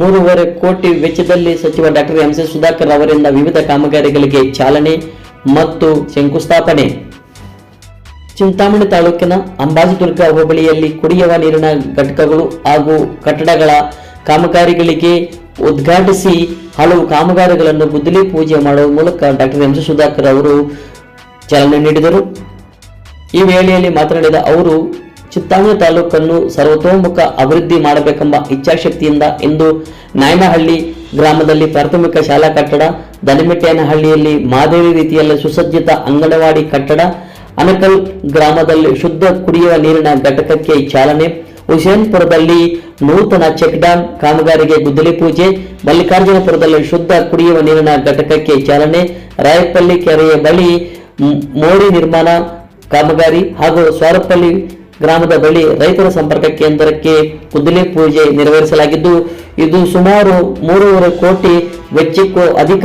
ಮೂರುವರೆ ಕೋಟಿ ವೆಚ್ಚದಲ್ಲಿ ಸಚಿವ ಡಾಕ್ಟರ್ ಎಂ ಸಿ ಸುಧಾಕರ್ ಅವರಿಂದ ವಿವಿಧ ಕಾಮಗಾರಿಗಳಿಗೆ ಚಾಲನೆ ಮತ್ತು ಶಂಕುಸ್ಥಾಪನೆ. ಚಿಂತಾಮಣಿ ತಾಲೂಕಿನ ಅಂಬಾಜಿದುರ್ಗ ಹೋಬಳಿಯಲ್ಲಿ ಕುಡಿಯುವ ನೀರಿನ ಘಟಕಗಳು ಹಾಗೂ ಕಟ್ಟಡಗಳ ಕಾಮಗಾರಿಗಳಿಗೆ ಉದ್ಘಾಟಿಸಿ ಹಲವು ಕಾಮಗಾರಿಗಳನ್ನು ಗುದ್ದಲಿ ಪೂಜೆ ಮಾಡುವ ಮೂಲಕ ಡಾಕ್ಟರ್ ಎಂ ಸಿ ಸುಧಾಕರ್ ಅವರು ಚಾಲನೆ ನೀಡಿದರು. ಈ ವೇಳೆಯಲ್ಲಿ ಮಾತನಾಡಿದ ಅವರು ಚಿತ್ತಾಮಣಿ ತಾಲೂಕನ್ನು ಸರ್ವತೋಮುಖ ಅಭಿವೃದ್ಧಿ ಮಾಡಬೇಕೆಂಬ ಇಚ್ಛಾಶಕ್ತಿಯಿಂದ ಇಂದು ನಾಯನಹಳ್ಳಿ ಗ್ರಾಮದಲ್ಲಿ ಪ್ರಾಥಮಿಕ ಶಾಲಾ ಕಟ್ಟಡ ದನಮಿಟ್ಟೇನಹಳ್ಳಿಯಲ್ಲಿ ಮಾದರಿ ರೀತಿಯಲ್ಲಿ ಸುಸಜ್ಜಿತ ಅಂಗನವಾಡಿ ಕಟ್ಟಡ, ಅನಕಲ್ ಗ್ರಾಮದಲ್ಲಿ ಶುದ್ಧ ಕುಡಿಯುವ ನೀರಿನ ಘಟಕಕ್ಕೆ ಚಾಲನೆ, ಹುಸೇನ್ಪುರದಲ್ಲಿ ನೂತನ ಚೆಕ್ ಡ್ಯಾಂ ಕಾಮಗಾರಿಗೆ ಗುದ್ದಲಿ ಪೂಜೆ, ಮಲ್ಲಿಕಾರ್ಜುನಪುರದಲ್ಲಿ ಶುದ್ಧ ಕುಡಿಯುವ ನೀರಿನ ಘಟಕಕ್ಕೆ ಚಾಲನೆ ರಾಯಪಲ್ಲಿ ಕೆರೆಯ ಬಳಿ ಮೋಡಿ ನಿರ್ಮಾಣ ಕಾಮಗಾರಿ ಹಾಗೂ ಸ್ವಾರಪಲ್ಲಿ ಗ್ರಾಮದ ಬಳಿ ರೈತರ ಸಂಪರ್ಕ ಕೇಂದ್ರಕ್ಕೆ ಕುದ್ದಲೆ ಪೂಜೆ ನೆರವೇರಿಸಲಾಗಿದ್ದು, ಇದು ಸುಮಾರು ಮೂರುವರೆ ಕೋಟಿ ವೆಚ್ಚಕ್ಕೂ ಅಧಿಕ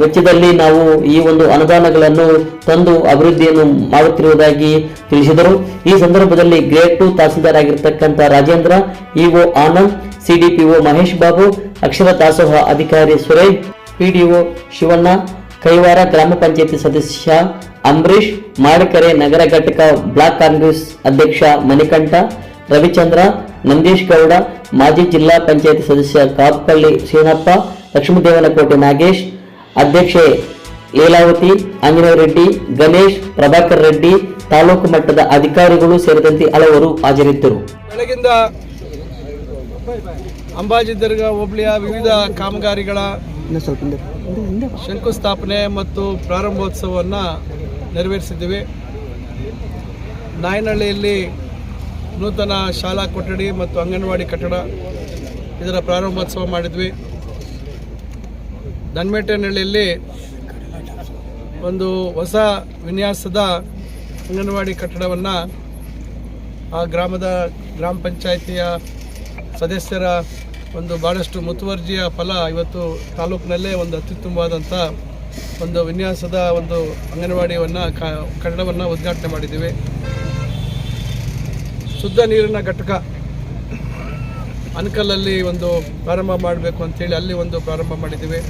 ವೆಚ್ಚದಲ್ಲಿ ನಾವು ಈ ಒಂದು ಅನುದಾನಗಳನ್ನು ತಂದು ಅಭಿವೃದ್ಧಿಯನ್ನು ಮಾಡುತ್ತಿರುವುದಾಗಿ ತಿಳಿಸಿದರು. ಈ ಸಂದರ್ಭದಲ್ಲಿ ಗ್ರೇಡ್ ಟು ತಹಸೀಲ್ದಾರ್ ಆಗಿರ್ತಕ್ಕಂಥ ರಾಜೇಂದ್ರ, ಇಒ ಆನಂದ್, ಸಿಡಿಪಿಒ ಮಹೇಶ್ ಬಾಬು, ಅಕ್ಷರ ದಾಸೋಹ ಅಧಿಕಾರಿ ಸುರೇಶ್, ಪಿಡಿಒ ಶಿವಣ್ಣ ಕೈವಾರ ಗ್ರಾಮ ಪಂಚಾಯತಿ ಸದಸ್ಯ ಅಂಬರೀಶ್ ಮಾಡಕೆರೆ ನಗರ ಘಟಕ ಬ್ಲಾಕ್ ಕಾಂಗ್ರೆಸ್ ಅಧ್ಯಕ್ಷ ಮಣಿಕಂಠ, ರವಿಚಂದ್ರ, ನಂದೀಶ್ ಗೌಡ, ಮಾಜಿ ಜಿಲ್ಲಾ ಪಂಚಾಯತ್ ಸದಸ್ಯ ಕಾಪಳ್ಳಿ ಶ್ರೀನಪ್ಪ ಲಕ್ಷ್ಮೀದೇವನಕೋಟೆ ನಾಗೇಶ್, ಅಧ್ಯಕ್ಷೆ ಲೀಲಾವತಿ ಆಂಜನೇಯ ರೆಡ್ಡಿ, ಗಣೇಶ್, ಪ್ರಭಾಕರ್ ರೆಡ್ಡಿ, ತಾಲೂಕು ಮಟ್ಟದ ಅಧಿಕಾರಿಗಳು ಸೇರಿದಂತೆ ಹಲವರು ಹಾಜರಿದ್ದರು. ಬೆಳಗಿಂದ ಅಂಬಾಜಿದರ್ಗ ಹೋಬಳಿಯ ವಿವಿಧ ಕಾಮಗಾರಿಗಳ ಶಂಕುಸ್ಥಾಪನೆ ಮತ್ತು ಪ್ರಾರಂಭೋತ್ಸವವನ್ನು ನೆರವೇರಿಸಿದ್ದೀವಿ. ನಾಯನಹಳ್ಳಿಯಲ್ಲಿ ನೂತನ ಶಾಲಾ ಕೊಠಡಿ ಮತ್ತು ಅಂಗನವಾಡಿ ಕಟ್ಟಡ ಇದರ ಪ್ರಾರಂಭೋತ್ಸವ ಮಾಡಿದ್ವಿ. ದನ್ಮೇಟನಹಳ್ಳಿಯಲ್ಲಿ ಒಂದು ಹೊಸ ವಿನ್ಯಾಸದ ಅಂಗನವಾಡಿ ಕಟ್ಟಡವನ್ನು ಆ ಗ್ರಾಮದ ಗ್ರಾಮ ಪಂಚಾಯಿತಿಯ ಸದಸ್ಯರ ಒಂದು ಭಾಳಷ್ಟು ಮುತುವರ್ಜಿಯ ಫಲ ಇವತ್ತು ತಾಲೂಕಿನಲ್ಲೇ ಒಂದು ಅತ್ಯುತ್ತಮವಾದಂಥ ಒಂದು ವಿನ್ಯಾಸದ ಒಂದು ಅಂಗನವಾಡಿಯನ್ನು ಕಟ್ಟಡವನ್ನು ಉದ್ಘಾಟನೆ ಮಾಡಿದ್ದೀವಿ. ಶುದ್ಧ ನೀರಿನ ಘಟಕ ಅನ್ಕಲಲ್ಲಿ ಒಂದು ಪ್ರಾರಂಭ ಮಾಡಬೇಕು ಅಂಥೇಳಿ ಅಲ್ಲಿ ಒಂದು ಪ್ರಾರಂಭ ಮಾಡಿದ್ದೀವಿ.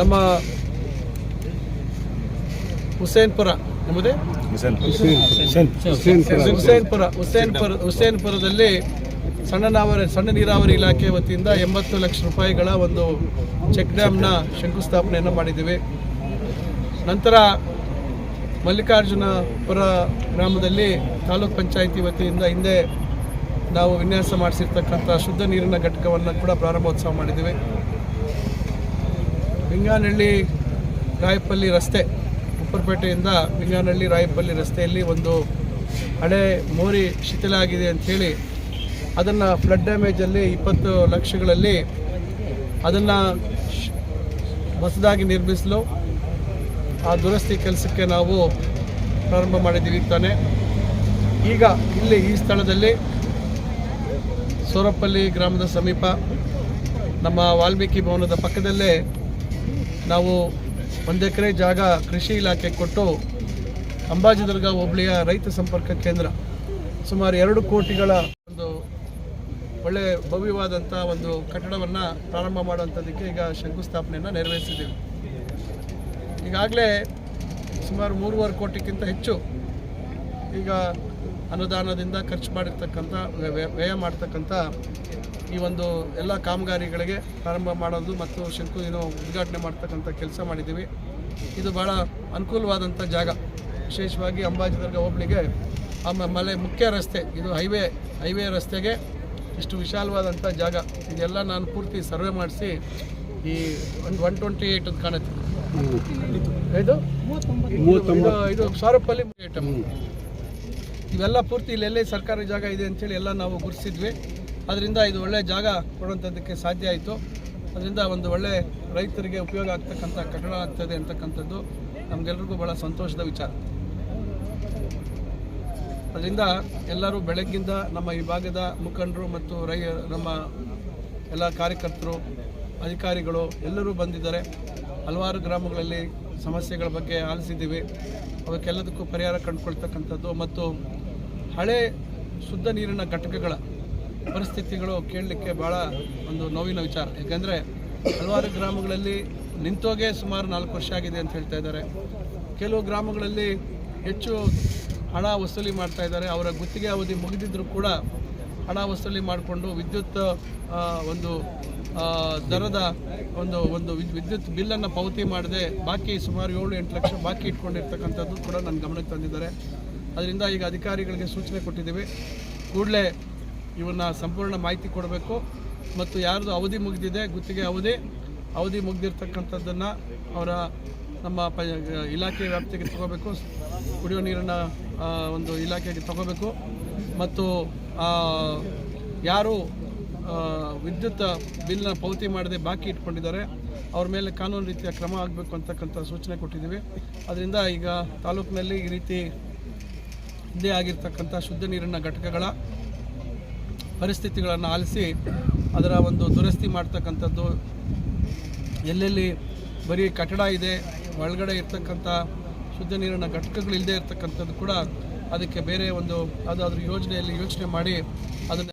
ನಮ್ಮ ಹುಸೇನ್ಪುರ ಎಂಬುದೇ ಹುಸೇನ್ಪುರ ಹುಸೇನ್ಪುರ ಹುಸೇನ್ಪುರದಲ್ಲಿ ಸಣ್ಣ ನಾವರಿ ಸಣ್ಣ ನೀರಾವರಿ ಇಲಾಖೆ ವತಿಯಿಂದ ಎಂಬತ್ತು ಲಕ್ಷ ರೂಪಾಯಿಗಳ ಒಂದು ಚೆಕ್ ಡ್ಯಾಮ್ನ ಶಂಕುಸ್ಥಾಪನೆಯನ್ನು ಮಾಡಿದ್ದೀವಿ. ನಂತರ ಮಲ್ಲಿಕಾರ್ಜುನಪುರ ಗ್ರಾಮದಲ್ಲಿ ತಾಲೂಕ್ ಪಂಚಾಯಿತಿ ವತಿಯಿಂದ ಹಿಂದೆ ನಾವು ವಿನ್ಯಾಸ ಮಾಡಿಸಿರ್ತಕ್ಕಂಥ ಶುದ್ಧ ನೀರಿನ ಘಟಕವನ್ನು ಕೂಡ ಪ್ರಾರಂಭೋತ್ಸವ ಮಾಡಿದ್ದೀವಿ. ಬಿಂಗಾನಹಳ್ಳಿ ರಾಯಪಲ್ಲಿ ರಸ್ತೆ ಉಪ್ಪರಪೇಟೆಯಿಂದ ಬಿಂಗಾನಹಳ್ಳಿ ರಾಯಪಲ್ಲಿ ರಸ್ತೆಯಲ್ಲಿ ಒಂದು ಹಳೆ ಮೋರಿ ಶಿಥಿಲ ಆಗಿದೆ ಅಂಥೇಳಿ ಅದನ್ನು ಫ್ಲಡ್ ಡ್ಯಾಮೇಜಲ್ಲಿ ಇಪ್ಪತ್ತು ಲಕ್ಷಗಳಲ್ಲಿ ಅದನ್ನು ಹೊಸದಾಗಿ ನಿರ್ಮಿಸಲು ಆ ದುರಸ್ತಿ ಕೆಲಸಕ್ಕೆ ನಾವು ಪ್ರಾರಂಭ ಮಾಡಿದ್ದೀವಿ ತಾನೆ ಈಗ ಇಲ್ಲಿ ಈ ಸ್ಥಳದಲ್ಲಿ ಸೋರಪ್ಪಲ್ಲಿ ಗ್ರಾಮದ ಸಮೀಪ ನಮ್ಮ ವಾಲ್ಮೀಕಿ ಭವನದ ಪಕ್ಕದಲ್ಲೇ ನಾವು ಒಂದು ಎಕರೆ ಜಾಗ ಕೃಷಿ ಇಲಾಖೆ ಕೊಟ್ಟು ಅಂಬಾಜಿದುರ್ಗ ಹೋಬಳಿಯ ರೈತ ಸಂಪರ್ಕ ಕೇಂದ್ರ. ಸುಮಾರು ಎರಡು ಕೋಟಿಗಳ ಒಂದು ಒಳ್ಳೆ ಭವ್ಯವಾದಂಥ ಒಂದು ಕಟ್ಟಡವನ್ನು ಪ್ರಾರಂಭ ಮಾಡುವಂಥದ್ದಕ್ಕೆ ಈಗ ಶಂಕುಸ್ಥಾಪನೆಯನ್ನು ನೆರವೇರಿಸಿದ್ದೀವಿ. ಈಗಾಗಲೇ ಸುಮಾರು ಮೂರುವರೆ ಕೋಟಿಗಿಂತ ಹೆಚ್ಚು ಈಗ ಅನುದಾನದಿಂದ ಖರ್ಚು ಮಾಡಿರ್ತಕ್ಕಂಥ ವ್ಯ- ವ್ಯ- ವ್ಯಯ ಮಾಡ್ತಕ್ಕಂಥ ಈ ಒಂದು ಎಲ್ಲ ಕಾಮಗಾರಿಗಳಿಗೆ ಪ್ರಾರಂಭ ಮಾಡೋದು ಮತ್ತು ಶಂಕು ಏನು ಉದ್ಘಾಟನೆ ಮಾಡ್ತಕ್ಕಂಥ ಕೆಲಸ ಮಾಡಿದ್ದೀವಿ. ಇದು ಭಾಳ ಅನುಕೂಲವಾದಂಥ ಜಾಗ. ವಿಶೇಷವಾಗಿ ಅಂಬಾಜಿದುರ್ಗ ಹೋಬಳಿಗೆ ಮಲೆ ಮುಖ್ಯ ರಸ್ತೆ ಇದು ಹೈವೇ ಹೈವೇ ರಸ್ತೆಗೆ ಇಷ್ಟು ವಿಶಾಲವಾದಂಥ ಜಾಗ. ಇದೆಲ್ಲ ನಾನು ಪೂರ್ತಿ ಸರ್ವೆ ಮಾಡಿಸಿ ಈ ಒಂದು ಒನ್ ಟ್ವೆಂಟಿ ಏಯ್ಟ್ ಅಂತ ಕಾಣುತ್ತೆ. ಇದು? ಇದು ಸಾರಪ್ಪಲ್ಲಿ ಐಟಮ್ ಇವೆಲ್ಲ ಪೂರ್ತಿ ಇಲ್ಲೆಲ್ಲೇ ಸರ್ಕಾರಿ ಜಾಗ ಇದೆ ಅಂತೇಳಿ ಎಲ್ಲ ನಾವು ಗುರುತಿಸಿದ್ವಿ. ಅದರಿಂದ ಇದು ಒಳ್ಳೆ ಜಾಗ ಕೊಡುವಂಥದ್ದಕ್ಕೆ ಸಾಧ್ಯ ಆಯಿತು. ಅದರಿಂದ ಒಂದು ಒಳ್ಳೆ ರೈತರಿಗೆ ಉಪಯೋಗ ಆಗ್ತಕ್ಕಂಥ ಕಟ್ಟಡ ಆಗ್ತದೆ ಅಂತಕ್ಕಂಥದ್ದು ನಮಗೆಲ್ರಿಗೂ ಭಾಳ ಸಂತೋಷದ ವಿಚಾರ. ಅದರಿಂದ ಎಲ್ಲರೂ ಬೆಳಗ್ಗಿಂದ ನಮ್ಮ ಈ ಭಾಗದ ಮುಖಂಡರು ಮತ್ತು ರೈ, ನಮ್ಮ ಎಲ್ಲ ಕಾರ್ಯಕರ್ತರು, ಅಧಿಕಾರಿಗಳು ಎಲ್ಲರೂ ಬಂದಿದ್ದಾರೆ. ಹಲವಾರು ಗ್ರಾಮಗಳಲ್ಲಿ ಸಮಸ್ಯೆಗಳ ಬಗ್ಗೆ ಆಲಿಸಿದ್ದೀವಿ. ಅವಕ್ಕೆಲ್ಲದಕ್ಕೂ ಪರಿಹಾರ ಕಂಡುಕೊಳ್ತಕ್ಕಂಥದ್ದು ಮತ್ತು ಹಳೆ ಶುದ್ಧ ನೀರಿನ ಘಟಕಗಳ ಪರಿಸ್ಥಿತಿಗಳು ಕೇಳಲಿಕ್ಕೆ ಭಾಳ ಒಂದು ನೋವಿನ ವಿಚಾರ. ಯಾಕೆಂದರೆ ಹಲವಾರು ಗ್ರಾಮಗಳಲ್ಲಿ ನಿಂತೋಗೆ ಸುಮಾರು ನಾಲ್ಕು ವರ್ಷ ಆಗಿದೆ ಅಂತ ಹೇಳ್ತಾ ಇದ್ದಾರೆ. ಕೆಲವು ಗ್ರಾಮಗಳಲ್ಲಿ ಹೆಚ್ಚು ಹಣ ವಸೂಲಿ ಮಾಡ್ತಾ ಇದ್ದಾರೆ. ಅವರ ಗುತ್ತಿಗೆ ಅವಧಿ ಮುಗಿದಿದ್ದರೂ ಕೂಡ ಹಣ ವಸೂಲಿ ಮಾಡಿಕೊಂಡು ವಿದ್ಯುತ್ ಒಂದು ದರದ ಒಂದು ಒಂದು ವಿದ್- ವಿದ್ಯುತ್ ಬಿಲ್ಲನ್ನು ಪಾವತಿ ಮಾಡದೆ ಬಾಕಿ ಸುಮಾರು ಏಳು ಎಂಟು ಲಕ್ಷ ಬಾಕಿ ಇಟ್ಕೊಂಡಿರ್ತಕ್ಕಂಥದ್ದು ಕೂಡ ನನ್ನ ಗಮನಕ್ಕೆ ತಂದಿದ್ದಾರೆ. ಅದರಿಂದ ಈಗ ಅಧಿಕಾರಿಗಳಿಗೆ ಸೂಚನೆ ಕೊಟ್ಟಿದ್ದೀವಿ. ಕೂಡಲೇ ಇವನ್ನ ಸಂಪೂರ್ಣ ಮಾಹಿತಿ ಕೊಡಬೇಕು. ಮತ್ತು ಯಾರ್ದು ಅವಧಿ ಮುಗಿದಿದೆ, ಗುತ್ತಿಗೆ ಅವಧಿ ಅವಧಿ ಮುಗ್ದಿರ್ತಕ್ಕಂಥದ್ದನ್ನು ಅವರ ನಮ್ಮ ಪ, ಇಲಾಖೆ ವ್ಯಾಪ್ತಿಗೆ ತಗೋಬೇಕು. ಕುಡಿಯೋ ನೀರನ್ನು ಒಂದು ಇಲಾಖೆಗೆ ತಗೋಬೇಕು. ಮತ್ತು ಯಾರು ವಿದ್ಯುತ್ ಬಿಲ್ನ ಪಾವತಿ ಮಾಡದೆ ಬಾಕಿ ಇಟ್ಕೊಂಡಿದ್ದಾರೆ, ಅವ್ರ ಮೇಲೆ ಕಾನೂನು ರೀತಿಯ ಕ್ರಮ ಆಗಬೇಕು ಅಂತಕ್ಕಂಥ ಸೂಚನೆ ಕೊಟ್ಟಿದ್ದೀವಿ. ಅದರಿಂದ ಈಗ ತಾಲೂಕಿನಲ್ಲಿ ಈ ರೀತಿ ಹಿಂದೆ ಆಗಿರ್ತಕ್ಕಂಥ ಶುದ್ಧ ನೀರಿನ ಘಟಕಗಳ ಪರಿಸ್ಥಿತಿಗಳನ್ನು ಆಲಿಸಿ ಅದರ ಒಂದು ದುರಸ್ತಿ ಮಾಡ್ತಕ್ಕಂಥದ್ದು. ಎಲ್ಲೆಲ್ಲಿ ಬರೀ ಕಟ್ಟಡ ಇದೆ, ಒಳಗಡೆ ಇರ್ತಕ್ಕಂಥ ಶುದ್ಧ ನೀರಿನ ಘಟಕಗಳು ಇಲ್ಲದೆ ಇರ್ತಕ್ಕಂಥದ್ದು ಕೂಡ ಅದಕ್ಕೆ ಬೇರೆ ಒಂದು ಅದಾದ್ರೂ ಯೋಜನೆಯಲ್ಲಿ ಯೋಚನೆ ಮಾಡಿ ಅದನ್ನು